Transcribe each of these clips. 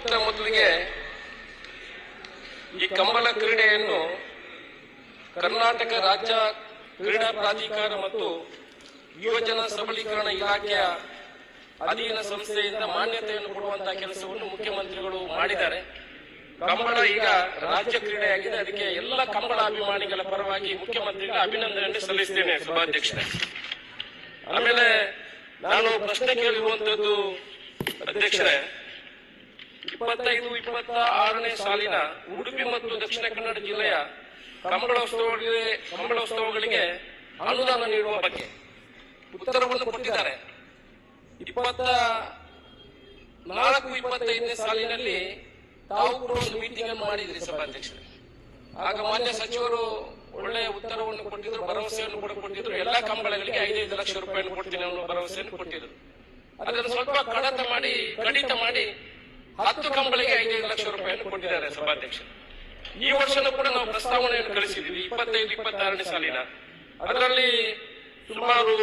ಮೊತ್ತ ಮೊದಲಿಗೆ ಈ ಕಂಬಳ ಕ್ರೀಡೆಯನ್ನು ಕರ್ನಾಟಕ ರಾಜ್ಯ ಕ್ರೀಡಾ ಪ್ರಾಧಿಕಾರ ಮತ್ತು ಯುವಜನ ಸಬಲೀಕರಣ ಇಲಾಖೆಯ ಅಧೀನ ಸಂಸ್ಥೆಯಿಂದ ಮಾನ್ಯತೆಯನ್ನು ಕೊಡುವಂತಹ ಕೆಲಸವನ್ನು ಮುಖ್ಯಮಂತ್ರಿಗಳು ಮಾಡಿದ್ದಾರೆ. ಕಂಬಳ ಈಗ ರಾಜ್ಯ ಕ್ರೀಡೆಯಾಗಿದೆ. ಅದಕ್ಕೆ ಎಲ್ಲ ಕಂಬಳ ಅಭಿಮಾನಿಗಳ ಪರವಾಗಿ ಮುಖ್ಯಮಂತ್ರಿಗಳ ಅಭಿನಂದನೆ ಸಲ್ಲಿಸ್ತೇನೆ ಸಭಾಧ್ಯಕ್ಷರೇ. ಆಮೇಲೆ ನಾನು ಪ್ರಶ್ನೆ ಕೇಳಿರುವಂತದ್ದು ಅಧ್ಯಕ್ಷರೇ ಇಪ್ಪತ್ತೈದು ಇಪ್ಪತ್ತ ಆರನೇ ಸಾಲಿನ ಉಡುಪಿ ಮತ್ತು ದಕ್ಷಿಣ ಕನ್ನಡ ಜಿಲ್ಲೆಯ ಕಂಬಳೋತ್ಸವಗಳಿಗೆ ಕಂಬಳೋತ್ಸವಗಳಿಗೆ ಅನುದಾನ ನೀಡುವ ಬಗ್ಗೆ ಉತ್ತರವನ್ನು ಕೊಟ್ಟಿದ್ದಾರೆ. ಇಪ್ಪತ್ತ ನಾಲ್ಕು, ಇಪ್ಪತ್ತೈದನೇ ಸಾಲಿನಲ್ಲಿ ತಾವು ಕೂಡ ಒಂದು ಮೀಟಿಂಗ್ ಮಾಡಿದ್ರಿ ಸಭಾಧ್ಯಕ್ಷರೇ. ಆಗ ಮಾನ್ಯ ಸಚಿವರು ಒಳ್ಳೆಯ ಉತ್ತರವನ್ನು ಕೊಟ್ಟಿದ್ರು, ಭರವಸೆಯನ್ನು ಕೂಡ ಕೊಟ್ಟಿದ್ರು. ಎಲ್ಲಾ ಕಂಬಳಗಳಿಗೆ ಐದೈದು ಲಕ್ಷ ರೂಪಾಯಿಯನ್ನು ಕೊಡ್ತೀನಿ ಅನ್ನೋ ಭರವಸೆಯನ್ನು ಕೊಟ್ಟಿದ್ರು. ಅದನ್ನು ಸ್ವಲ್ಪ ಕಡತ ಮಾಡಿ, ಕಡಿತ ಮಾಡಿ ಹತ್ತು ಕಂಬಳಿಗೆ ಐದೈದು ಲಕ್ಷ ರೂಪಾಯಿಯನ್ನು ಕೊಟ್ಟಿದ್ದಾರೆ ಸಭಾಧ್ಯಕ್ಷರು. ಈ ವರ್ಷನೂ ಕೂಡ ನಾವು ಪ್ರಸ್ತಾವನೆಯನ್ನು ಕಳಿಸಿದ್ದೀವಿ, ಇಪ್ಪತ್ತೈದು, ಇಪ್ಪತ್ತಾರನೇ ಸಾಲಿನ. ಅದರಲ್ಲಿ ಸುಮಾರು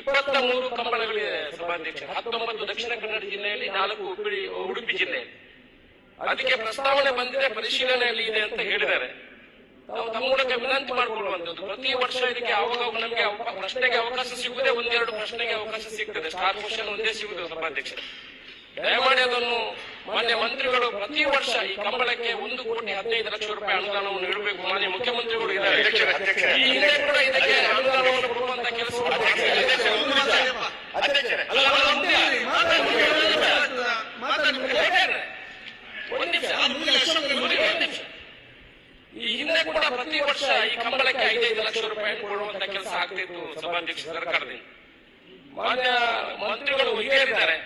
ಇಪ್ಪತ್ತ ಮೂರು ಕಂಬಳಗಳಿವೆ ಸಭಾಧ್ಯಕ್ಷ ಹತ್ತೊಂಬತ್ತು ದಕ್ಷಿಣ ಕನ್ನಡ ಜಿಲ್ಲೆಯಲ್ಲಿ, ನಾಲ್ಕು ಉಡುಪಿ ಉಡುಪಿ ಜಿಲ್ಲೆಯಲ್ಲಿ ಅದಕ್ಕೆ ಪ್ರಸ್ತಾವನೆ ಬಂದಿದೆ, ಪರಿಶೀಲನೆಯಲ್ಲಿ ಇದೆ ಅಂತ ಹೇಳಿದ್ದಾರೆ. ನಾವು ತಮ್ಮ ಮೂಲಕ ವಿನಂತಿ ಮಾಡಿಕೊಳ್ಳುವಂಥದ್ದು. ಪ್ರತಿ ವರ್ಷ ಇದಕ್ಕೆ ಅವಾಗ ನಮಗೆ ಪ್ರಶ್ನೆಗೆ ಅವಕಾಶ ಸಿಗುವುದೇ ಒಂದೆರಡು ಪ್ರಶ್ನೆಗೆ ಅವಕಾಶ ಸಿಗ್ತದೆ. ಸ್ಟಾರ್ ಕ್ವಶನ್ ಒಂದೇ ಸಿಗುವುದು ಸಭಾಧ್ಯಕ್ಷ ದಯಮಾಡಿ ಅದನ್ನು ಮಾನ್ಯ ಮಂತ್ರಿಗಳು ಪ್ರತಿ ವರ್ಷ ಈ ಕಂಬಳಕ್ಕೆ ಒಂದು ಕೋಟಿ ಹದಿನೈದು ಲಕ್ಷ ರೂಪಾಯಿ ಅನುದಾನವನ್ನು ನೀಡಬೇಕು. ಮಾನ್ಯ ಮುಖ್ಯಮಂತ್ರಿಗಳು ಇದ್ದಾರೆ. ಈ ಹಿಂದೆ ಕೂಡ ಇದಕ್ಕೆ ಅನುದಾನವನ್ನು ಕೊಡುವಂತ ಕೆಲಸ. ಈ ಹಿಂದೆ ಕೂಡ ಪ್ರತಿ ವರ್ಷ ಈ ಕಂಬಳಕ್ಕೆ ಐದೈದು ಲಕ್ಷ ರೂಪಾಯಿ ಕೊಡುವಂತ ಕೆಲಸ ಆಗ್ತಿತ್ತು ಸಭಾಧ್ಯಕ್ಷ ಸರ್ಕಾರದಿಂದ. ಮಾನ್ಯ ಮಂತ್ರಿಗಳು ಹೇಳಿದ್ದಾರೆ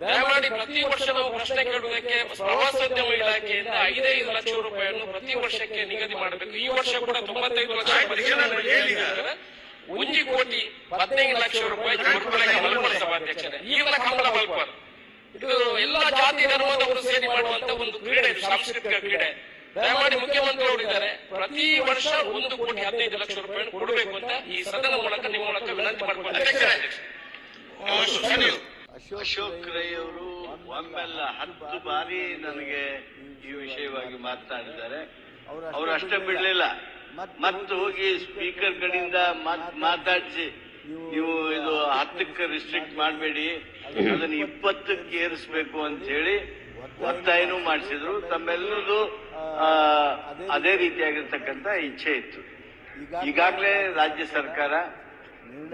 ದಯಮಾಡಿ ಪ್ರತಿ ವರ್ಷ ನಾವು ಪ್ರಶ್ನೆ ಕೇಳುವುದಕ್ಕೆ ಪ್ರವಾಸೋದ್ಯಮ ಇಲಾಖೆಯಿಂದ ಐದೈದು ಲಕ್ಷ ರೂಪಾಯಿಯನ್ನು ಪ್ರತಿ ವರ್ಷಕ್ಕೆ ನಿಗದಿ ಮಾಡಬೇಕು. ಈ ವರ್ಷ ಕೂಡ ತೊಂಬತ್ತೈದು ಲಕ್ಷ ಉಂಜಿ ಕೋಟಿ ಹದಿನೈದು ಲಕ್ಷ ರೂಪಾಯಿ ಸಭಾಧ್ಯಕ್ಷರೇ. ಈಗಿನ ಕಮಲ ಮಲ್ಪರ್ ಇದು ಎಲ್ಲ ಜಾತಿ ಧರ್ಮದವರು ಸೇರಿ ಮಾಡುವಂತ ಒಂದು ಕ್ರೀಡೆ ಸಾಂಸ್ಕೃತಿಕ ಕ್ರೀಡೆ. ದಯಮಾಡಿ ಮುಖ್ಯಮಂತ್ರಿಗಳು ಇದ್ದಾರೆ. ಪ್ರತಿ ವರ್ಷ ಒಂದು ಕೋಟಿ ಹದಿನೈದು ಲಕ್ಷ ರೂಪಾಯಿ ಕೊಡಬೇಕು ಅಂತ ಈ ಸದನ ಮೂಲಕ ನಿಮ್ಮ ಮೂಲಕ ವಿನಂತಿ ಮಾಡ್ಕೊಳ್ತಾರೆ ಅಶೋಕ್ ರೈ ಅವರು ಒಮ್ಮೆಲ್ಲ ಹತ್ತು ಬಾರಿ ನನಗೆ ಈ ವಿಷಯವಾಗಿ ಮಾತನಾಡಿದ್ದಾರೆ. ಅವರು ಅಷ್ಟೇ ಬಿಡಲಿಲ್ಲ. ಮತ್ತೆ ಹೋಗಿ ಸ್ಪೀಕರ್ ಕಡೆಯಿಂದ ಮಾತ್- ಮಾತಾಡಿಸಿ, ನೀವು ಇದು ಹತ್ತಕ್ಕೆ ರಿಸ್ಟ್ರಿಕ್ಟ್ ಮಾಡಬೇಡಿ, ಅದನ್ನ ಇಪ್ಪತ್ತಕ್ಕೆ ಏರಿಸಬೇಕು ಅಂತ ಹೇಳಿ ಒತ್ತಾಯನೂ ಮಾಡಿಸಿದ್ರು. ತಮ್ಮೆಲ್ಲರದು ಅದೇ ರೀತಿಯಾಗಿರ್ತಕ್ಕಂಥ ಇಚ್ಛೆ ಇತ್ತು. ಈಗಾಗಲೇ ರಾಜ್ಯ ಸರ್ಕಾರ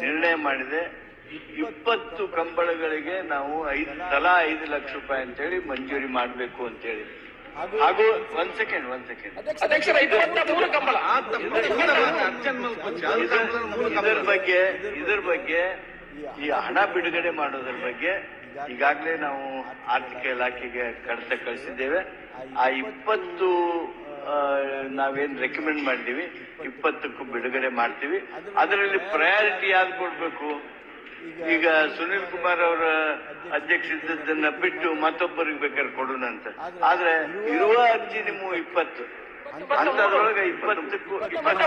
ನಿರ್ಣಯ ಮಾಡಿದೆ. ಇಪ್ಪತ್ತು ಕಂಬಳಗಳಿಗೆ ನಾವು ಐದು ತಲಾ ಐದು ಲಕ್ಷ ರೂಪಾಯಿ ಅಂತ ಹೇಳಿ ಮಂಜೂರಿ ಮಾಡಬೇಕು ಅಂತೇಳಿ. ಹಾಗೂ ಒಂದ್ ಸೆಕೆಂಡ್ ಒಂದ್ ಸೆಕೆಂಡ್ ಇದರ ಬಗ್ಗೆ ಇದರ ಬಗ್ಗೆ ಈ ಹಣ ಬಿಡುಗಡೆ ಮಾಡೋದ್ರ ಬಗ್ಗೆ ಈಗಾಗಲೇ ನಾವು ಆರ್ಥಿಕ ಇಲಾಖೆಗೆ ಕಡತ ಕಳಿಸಿದ್ದೇವೆ. ಆ ಇಪ್ಪತ್ತು ನಾವೇನ್ ರೆಕಮೆಂಡ್ ಮಾಡಿದೀವಿ ಇಪ್ಪತ್ತಕ್ಕೂ ಬಿಡುಗಡೆ ಮಾಡ್ತೀವಿ. ಅದರಲ್ಲಿ ಪ್ರಯಾರಿಟಿ ಯಾರು ಕೊಡ್ಬೇಕು? ಈಗ ಸುನೀಲ್ ಕುಮಾರ್ ಅವರ ಅಧ್ಯಕ್ಷ ಇದ್ದದ್ದನ್ನ ಬಿಟ್ಟು ಮತ್ತೊಬ್ಬರಿಗೆ ಬೇಕಾದ್ರೆ ಕೊಡೋಣ ಅಂತ. ಆದ್ರೆ ಇರುವ ಅರ್ಜಿ ನಿಮ್ಮ ಇಪ್ಪತ್ತು. ಅಂತದ್ರೊಳಗೆ ಇಪ್ಪತ್ತಕ್ಕೂ ಇಪ್ಪತ್ತು.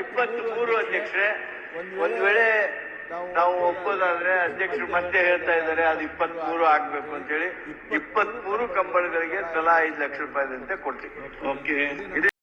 ಇಪ್ಪತ್ತು ಮೂರು ಅಧ್ಯಕ್ಷರೇ. ಒಂದ್ ವೇಳೆ ನಾವು ಒಪ್ಪೋದಾದ್ರೆ ಅಧ್ಯಕ್ಷರು ಮತ್ತೆ ಹೇಳ್ತಾ ಇದ್ದಾರೆ ಅದು ಇಪ್ಪತ್ತ್ ಮೂರು ಆಗ್ಬೇಕು ಅಂತ ಹೇಳಿ ಇಪ್ಪತ್ತ್ ಮೂರು ಕಂಬಳಗಳಿಗೆ ತಲಾ ಐದು ಲಕ್ಷ ರೂಪಾಯಿದಂತೆ ಕೊಡ್ತೀವಿ. ಓಕೆ